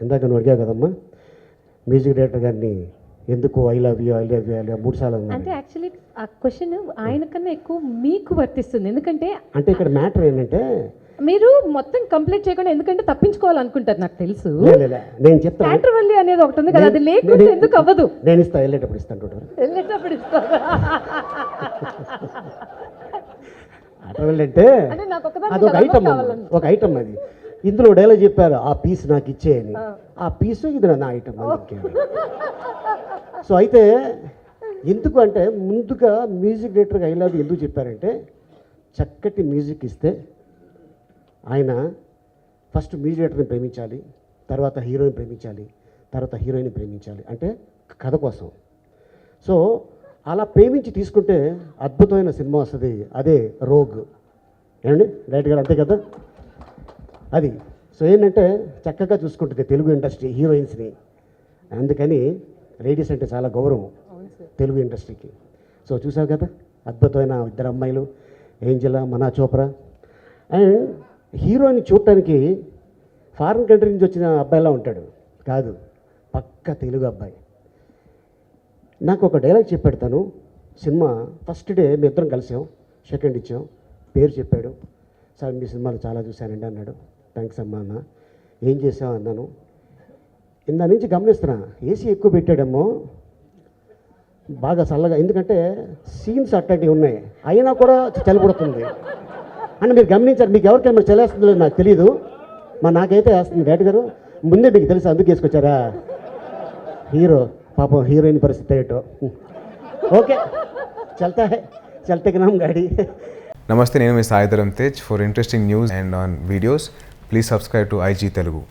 ఇందాక నువ్వు అడిగావు కదమ్మా మ్యూజిక్ డైరెక్టర్ గారిని ఎందుకు I love you I love you I love మూడు సార్లు అంటే యాక్చువల్లీ ఆ క్వశ్చన్ ఆయన కన్నా ఎక్కువ మీకు వర్తిస్తుంది. ఎందుకంటే అంటే ఇక్కడ మ్యాటర్ ఏంటంటే మీరు మొత్తం కంప్లీట్ చేయకుండా ఎందుకంటే తప్పించుకోవాలనుకుంటారు నాకు తెలుసు. నేను చెప్తాను. థియేటర్ వల్లి అనేది ఒకటి ఉంది కదా అది నేను- ఎందుకు అవ్వదు? నేను ఇస్తా వెళ్ళేటప్పుడు ఇస్తాను వెళ్ళేటప్పుడు? ఆటోవల్ అంటే అంటే నాకు కలర్ ఐటమ్. ఒక ఐటమ్ అది. ఇందులో డైలాగ్ చెప్పారు ఆ పీస్ నాకు ఇచ్చేయని. ఆ. పీసు ఇది నా ఐటమ్ సో అయితే ఎందుకు అంటే ముందుగా మ్యూజిక్ డైరెక్టర్గా ఐ లవ్ ఎందుకు చెప్పారంటే చక్కటి మ్యూజిక్ ఇస్తే ఆయన ఫస్ట్ మ్యూజిక్ డైరెక్టర్ని ప్రేమించాలి తర్వాత హీరోయిన్ ప్రేమించాలి తర్వాత హీరోయిన్ ప్రేమించాలి. అంటే కథ కోసం. సో అలా ప్రేమించి తీసుకుంటే అద్భుతమైన సినిమా వస్తుంది అదే రోగ్. ఏమండి? డైరెక్ట్ గారు అంతే కదా? అది. సో ఏంటంటే చక్కగా చూసుకుంటుంది తెలుగు ఇండస్ట్రీ హీరోయిన్స్ని. అందుకని లేడీస్ అంటే చాలా గౌరవం తెలుగు ఇండస్ట్రీకి. సో చూసావు కదా అద్భుతమైన ఇద్దరు అమ్మాయిలు ఏంజలా మనా చోప్రా. అండ్ హీరోని చూడటానికి ఫారిన్ కంట్రీ నుంచి వచ్చిన అబ్బాయిలా ఉంటాడు. కాదు పక్క తెలుగు అబ్బాయి. నాకు ఒక డైలాగ్ చెప్పాడు తను సినిమా ఫస్ట్ డే మీ ఇద్దరం కలిసాం సెకండ్ ఇచ్చాం పేరు చెప్పాడు. సార్ మీ సినిమాలు చాలా చూశానండి అన్నాడు. థ్యాంక్స్ అమ్మా అన్న. ఏం చేసావు అన్నాను. ఇందా నుంచి గమనిస్తున్నా ఏసీ ఎక్కువ పెట్టాడేమో. బాగా చల్లగా ఎందుకంటే సీన్స్ అట్లాంటివి ఉన్నాయి. అయినా కూడా చలి పుడుతుంది మీరు గమనించారు మీకు ఎవరికైనా చలేస్తుందో నాకు తెలియదు మా నాకైతే వేస్తుంది డైరెక్ట్ గారు. ముందే మీకు తెలుసు అందుకు వేసుకొచ్చారా? హీరో పాపం హీరోయిన్ పరిస్థితి ఏటో. ఓకే చల్తా హై చల్తే గాడి నమస్తే నేను మీ Saidharam Tej. For interesting news and on videos please subscribe to IG Telugu